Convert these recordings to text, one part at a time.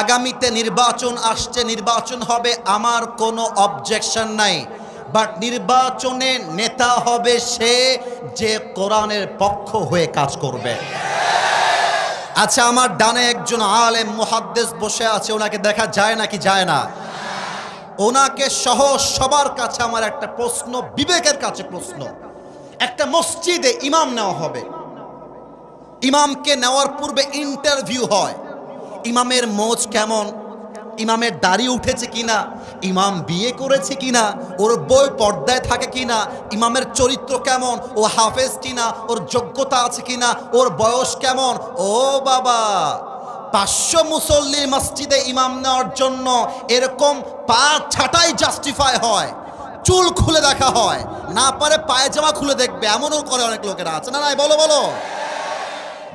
আগামীতে নির্বাচন আসছে, নির্বাচন হবে, আমার কোনো অবজেকশন নাই। বাট নির্বাচনে নেতা হবে সে যে কোরআনের পক্ষ হয়ে কাজ করবে। আচ্ছা আমার ডানে একজন আলেম মুহাদ্দেস বসে আছে, ওনাকে দেখা যায় নাকি যায় না? ওনাকে সহ সবার কাছে আমার একটা প্রশ্ন, বিবেকের কাছে প্রশ্ন। একটা মসজিদে ইমাম নেওয়া হবে। ইমামকে নেওয়ার পূর্বে ইন্টারভিউ হয়। ইমামের মোজ কেমন? ইমামের দাড়ি উঠেছে কিনা? ইমাম বিয়ে করেছে কিনা? ওর বই পর্দায় থাকে কিনা? ইমামের চরিত্র কেমন? ও হাফেজ কিনা? ওর যোগ্যতা আছে কিনা? ওর বয়স কেমন? ও বাবা, পাঁচশো মুসল্লির মসজিদে ইমাম নেওয়ার জন্য এরকম পা ছাটাই জাস্টিফাই হয়। চুল খুলে দেখা হয়। না পারে পায়জামা খুলে দেখবে। এমনও করে অনেক লোকেরা আছে। না নাই বলো বলো।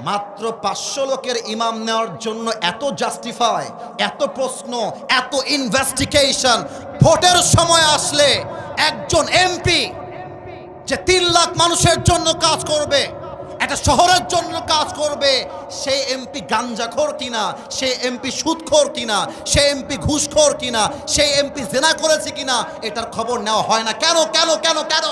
মাত্র পাঁচশো লোকের ইমাম নেওয়ার জন্য এত জাস্টিফাই এত প্রশ্ন, এত ইনভেস্টিগেশন ভোটের সময় আসলে একজন এমপি যে তিন লাখ মানুষের জন্য কাজ করবে, একটা শহরের জন্য কাজ করবে সেই এমপি গাঞ্জাখোর কিনা, সে এমপি সুদখোর কিনা, সে এমপি ঘুষখোর কিনা সেই এমপি জেনা করেছে কিনা, এটার খবর নেওয়া হয় না। কেন কেন কেন কেন?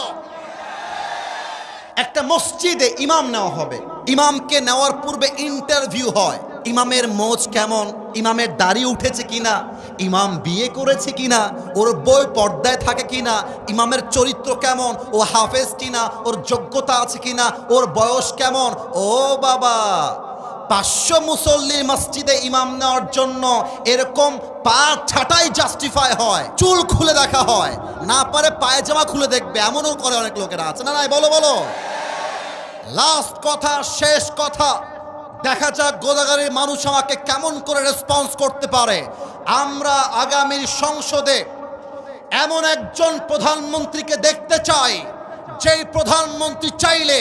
একটা মসজিদে ইমাম নেওয়া হবে। ইমামকে নেওয়ার পূর্বে ইন্টারভিউ হয়। ইমামের মোজ কেমন? ইমামের দাড়ি উঠেছে কিনা? ইমাম বিয়ে করেছে কিনা? ওর বই পর্দায় থাকে কিনা? ইমামের চরিত্র কেমন? ও হাফেজ কিনা? ওর যোগ্যতা আছে কিনা? ওর বয়স কেমন? ও বাবা, পাঁচশো মুসল্লির মসজিদে ইমাম নেওয়ার জন্য এরকম পা ছাটাই জাস্টিফাই হয়। চুল খুলে দেখা হয়। না পারে পায়জামা খুলে দেখবে। এমনও করে অনেক লোকেরা আছে। না নাই বলো বলো। লাস্ট কথা, শেষ কথা। দেখা যাক গোদাগাড়ির মানুষ আমাকে কেমন করে রেসপন্স করতে পারে। আমরা আগামীর সংসদে এমন একজন প্রধানমন্ত্রীকে দেখতে চাই, যেই প্রধানমন্ত্রী চাইলে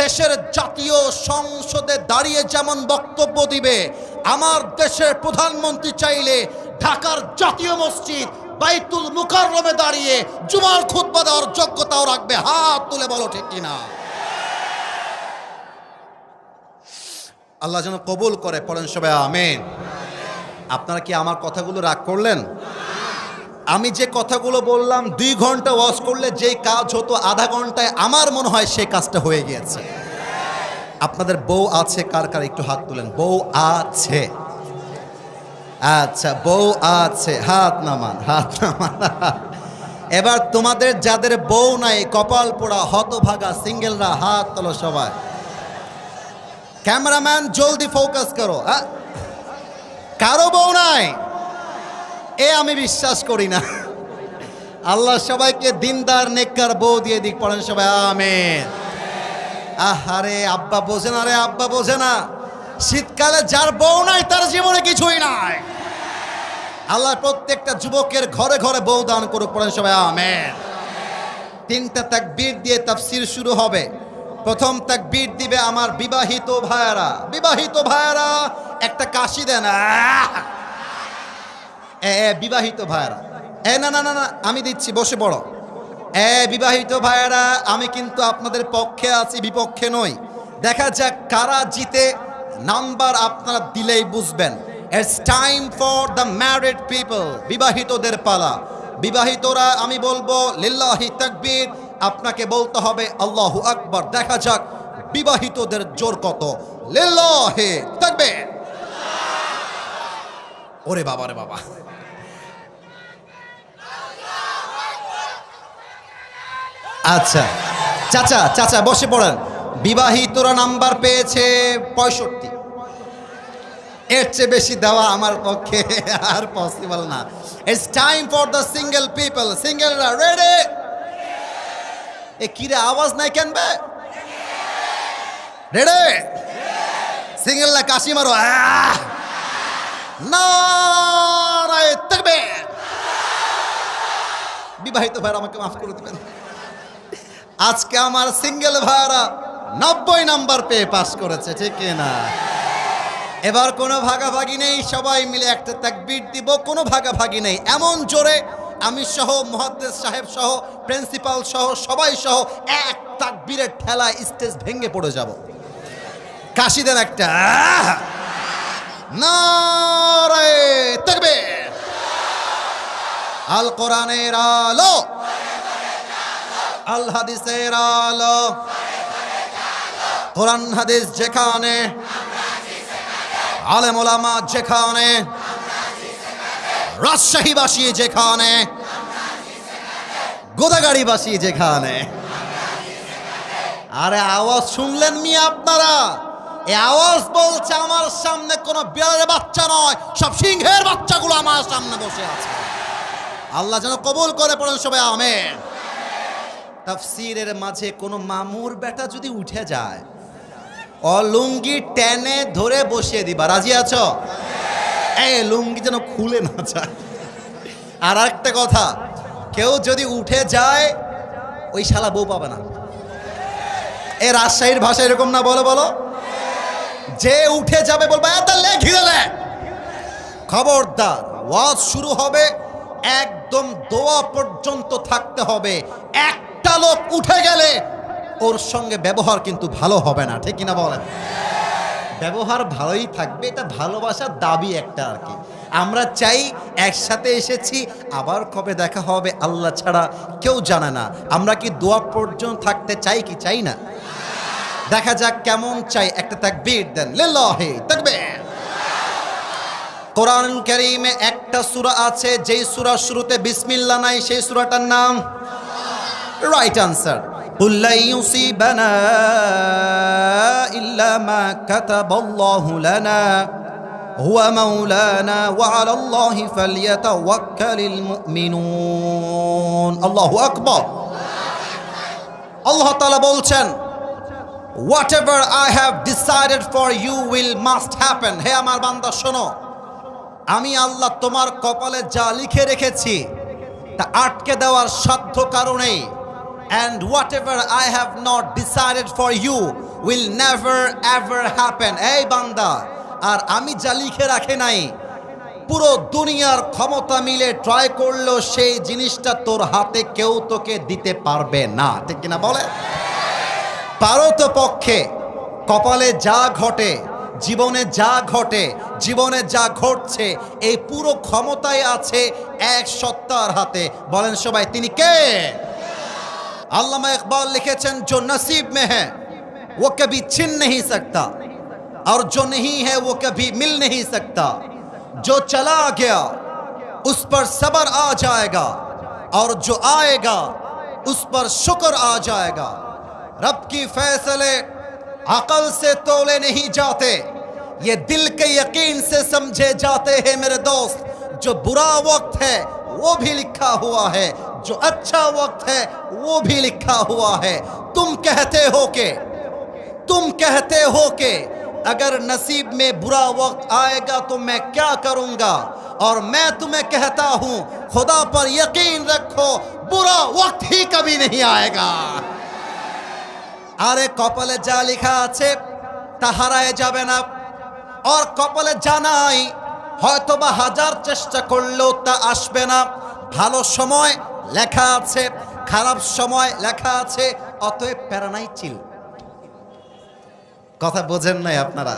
দেশের জাতীয় সংসদে দাঁড়িয়ে যেমন বক্তব্য দিবে, আমার দেশের প্রধানমন্ত্রী চাইলে ঢাকার জাতীয় মসজিদ বাইতুল মুকাররমে দাঁড়িয়ে জুমার দেওয়ার যোগ্যতাও রাখবে। হাত তুলে বলো ঠিক কিনা? আল্লাহ যেন কবুল করে, পড়েন সবাই আমেন। আপনারা কি আমার কথাগুলো রাগ করলেন? আমি যে কথাগুলো বললাম, দুই ঘণ্টা ওয়াশ করলে যেই কাজ হতো, আধা ঘন্টায় আমার মনে হয় সেই কাজটা হয়ে গিয়েছে। আপনাদের বউ আছে, কার কার একটু হাত তুলেন? বউ আছে। আচ্ছা বউ আছে, হাত নামান হাত নামান। এবার তোমাদের যাদের বউ নাই, কপাল পোড়া, হতভাগা, সিঙ্গেলরা, হাত তোলো সবাই। ক্যামেরাম্যান জলদি ফোকাস করো কারও বউ নাই। এ আমি বিশ্বাস করি না। আল্লাহ সবাইকে দিনদার, নেককার বউ দিয়ে দিক, পড়েন সবাই, আমেন। আহারে, আব্বা বোঝে না রে, আব্বা বোঝে না। শীতকালে যার বউ নাই, তার জীবনে কিছুই নাই। আল্লাহ প্রত্যেকটা যুবকের ঘরে ঘরে বউ দান করুক, পড়েন সবাই, আমেন। তিনটা তাকবীর দিয়ে তাফসির শুরু হবে। প্রথম তাকবীর দিবে আমার বিবাহিত ভাইয়ারা। বিবাহিত ভাইয়ারা, একটা কাশি দেন। বিবাহিত ভাইয়ারা। এ, না না না না, আমি দিচ্ছি, বসে পড়ো। এ, বিবাহিত ভাইয়ারা, আমি কিন্তু আপনাদের পক্ষে আছি, বিপক্ষে নই। দেখা যাক কারা জিতে, নাম্বার আপনারা দিলেই বুঝবেন। It's time for the married people বিবাহিতদের পালা। বিবাহিতরা, আমি বলব, লিল্লাহি তাকবীর আপনাকে বলতে হবে, আল্লাহ আকবার। দেখা যাক বিবাহিতদের জোর কত। লিল্লাহি তাকবীর ওরে বাবা রে বাবা। আচ্ছা চাচা চাচা, বসে পড়েন। বিবাহিতরা নাম্বার পেয়েছে পঁয়ষট্টি। এর চেয়ে বেশি দেওয়া আমার পক্ষে আর পসিবল না। It's time for the single people সিঙ্গেলরা ready এ কিরে আওয়াজ নাই কেন বে? রেডি সিঙ্গেলরা কাশি মারো! নারায় বিবাহিত ভাইরা আমাকে মাফ করে দেবেন। আজকে আমার সিঙ্গেল ভাইরা নব্বই নাম্বার পেয়ে পাস করেছে, ঠিক না? এবার কোনো ভাগাভাগি নেই, সবাই মিলে একটা তাকবীর দিব, কোনো ভাগাভাগি নেই। এমন জোরে আমি সহ মহাদ্দেশ সাহেব সহ প্রিন্সিপাল সহ, সবাই সহ এক তাকবীরের ঠেলায় স্টেজ ভেঙে পড়ে যাব। কাশি দেন একটা। না আল কোরআনের আলো। আল হাদিসের আলো। কোরআন হাদিস যেখানে। আলেমা যেখানে। রাজশাহীবাসী যেখানে গোদাগাড়িবাসী যেখানে। আরে আওয়াজ শুনলেন মি আপনারা? এ আওয়াজ বলছে আমার সামনে কোনো বিড়ালের বাচ্চা নয়, সব সিংহের বাচ্চাগুলো আমার সামনে বসে আছে। আল্লাহ যেন কবুল করে পড়েন সবাই, আমেন। তাফসিরের মাঝে কোনো মামুর বেটা যদি উঠে যায়, অলুঙ্গি টেনে ধরে বসিয়ে দিবা। রাজি আছো? এই লুঙ্গি যেন খুলে না যায়। আর একটা কথা, কেউ যদি উঠে যায়, ওই শালা বউ পাবে না। এ, রাজশাহীর ভাষা এরকম না, বলো বলো। যে উঠে যাবে বলবে লেখি দিলে খবরদার, ওয়াজ শুরু হবে, একদম দোয়া পর্যন্ত থাকতে হবে। একটা লোক উঠে গেলে, ওর সঙ্গে ব্যবহার কিন্তু ভালো হবে না, ঠিক কিনা বলেন? ব্যবহার ভালোই থাকবে, এটা ভালোবাসার দাবি একটা আর কি। আমরা চাই একসাথে এসেছি, আবার কবে দেখা হবে আল্লাহ ছাড়া কেউ জানে না। আমরা কি দোয়া পর্যন্ত থাকতে চাই কি চাই না? দেখা যাক কেমন চাই, একটা তাকবীর দেন, লিল্লাহি তাকবীর। কোরআন কারীমে একটা সূরা আছে, যেই সূরা শুরুতে বিসমিল্লাহ নাই, সেই সূরাটার নাম? Right answer. قل لن يصيبنا إلا ما كتب الله لنا هو مولانا وعلى الله فليتوكل المؤمنون الله أكبر আল্লাহ তাআলা বলছেন whatever I have decided for you will must happen হে আমার বান্দা শোনো আমি আল্লাহ তোমার কপালে যা লিখে রেখেছি তা আটকে দেওয়ার সাধ্য কারণে and whatever I have not decided for you will never, ever happen. এই বান্দা, আর আমি যা লিখে রাখে নাই, পুরো দুনিয়ার ক্ষমতা মিলে ট্রাই করলেও সেই জিনিসটা তোর হাতে কেউ তোকে দিতে পারবে না। ঠিক কিনা বলে? পারো তো পক্ষে, কপালে যা ঘটে, জীবনে যা ঘটে, জীবনে যা ঘটছে, এই পুরো ক্ষমতায় আছে এক সত্তার হাতে। বলেন সবাই, তিনি কে? अल्लामा इकबाल लिखे चंद जो नसीब में है, वो कभी छिन नहीं सकता। और जो नहीं है, वो कभी मिल नहीं सकता। जो चला गया, उस पर सबर आ जाएगा। और जो आएगा, उस पर शुक्र आ जाएगा। रब की फैसले अकल से तोले नहीं जाते। ये दिल के यकीन से समझे जाते हैं मेरे दोस्त। जो बुरा वक्त है वो भी लिखा हुआ है जो अच्छा वक्त है वो भी लिखा हुआ है तुम कहते हो के तुम कहते हो के अगर नसीब में बुरा वक्त आएगा तो मैं क्या करूंगा और मैं तुम्हें कहता हूं खुदा पर यकीन रखो बुरा वक्त ही कभी नहीं आएगा আরে কপালে যা লেখা আছে তা হারায় যাবে না আর কপালে জানাই হয়তো বা হাজার চেষ্টা করলেও তা আসবে না। ভালো সময় লেখা আছে, খারাপ সময় লেখা আছে, অতএব প্যারানাই চিল কথা বোঝেন নাই আপনারা?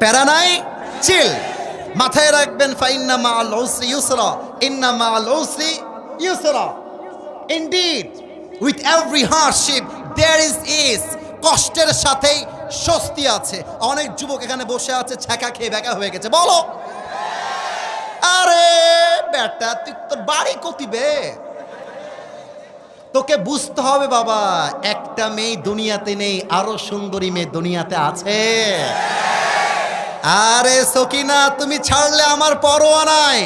প্যারানাই চিল মাথায় রাখবেন, ফাইন্না মা উসরি ইউসরা, ইন্না মা উসরি ইউসরা। Indeed with every hardship there is is কষ্টের সাথেই স্বস্তি আছে। অনেক যুবক এখানে বসে আছে, ছ্যাঁকা খেয়ে বেকা হয়ে গেছে। বলো। আরে বেটা, তুই তোর বাড়ি কতিবে তোকে বুঝতে হবে বাবা, একটা মেয়ে দুনিয়াতে নেই, আরও সুন্দরী মেয়ে দুনিয়াতে আছে। আরে সকিনা, তুমি ছাড়লে আমার পরোয়া নাই।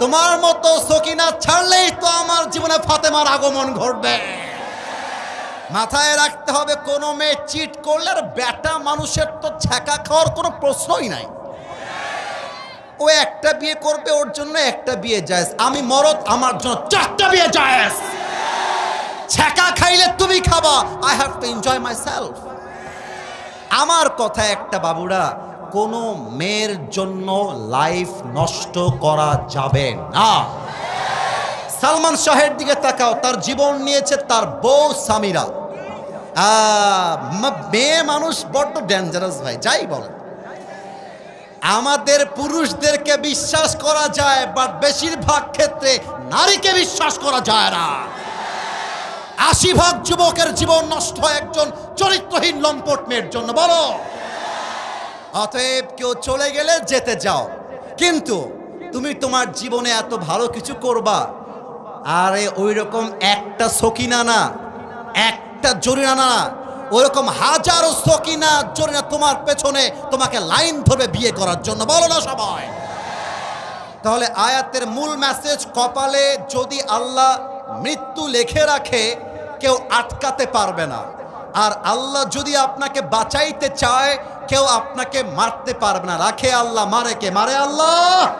তোমার মতো সকিনা ছাড়লেই তো আমার জীবনে ফাতেমার আগমন ঘটবে। মাথায় রাখতে হবে, কোনো মেয়ে চিট করলে আর ব্যাটা মানুষের তো ছ্যাঁকা খাওয়ার কোনো প্রশ্নই নাই। ও একটা বিয়ে করবে, ওর জন্য একটা বিয়ে যায় আমি মরদ, আমার জন্য চারটা বিয়ে যায় ছ্যাঁকা খাইলে তুমি খাবা। I have to enjoy myself আমার কথা একটা বাবুরা, কোনো মেয়ের জন্য লাইফ নষ্ট করা যাবে না। সালমান শাহের দিকে তাকাও, তার জীবন নিয়েছে তার বউ সামিরা। মেয়ে মানুষ বড্ড ডেঞ্জারাস ভাই, যাই বলেন। আমাদের পুরুষদেরকে বিশ্বাস করা যায় বাট বেশিরভাগ ক্ষেত্রে নারীকে বিশ্বাস করা যায় না। আশি ভাগ যুবকের জীবন নষ্ট একজন চরিত্রহীন লম্পট মেয়ের জন্য, বলো। অতএব কেউ চলে গেলে যেতে যাও। কিন্তু তুমি তোমার জীবনে এত ভালো কিছু করবা, আরে ওই রকম একটা সকিনা না, একটা জরিনা না ওইরকম হাজারো সকিনা জরিনা তোমার পেছনে তোমাকে লাইন ধরবে বিয়ে করার জন্য। বলো না সবাই। তাহলে আয়াতের মূল মেসেজ কপালে যদি আল্লাহ মৃত্যু লেখে রাখে, কেউ আটকাতে পারবে না। আর আল্লাহ যদি আপনাকে বাঁচাইতে চায়, কেউ আপনাকে মারতে পারবে না। রাখে আল্লাহ, মারে কে? মারে আল্লাহ।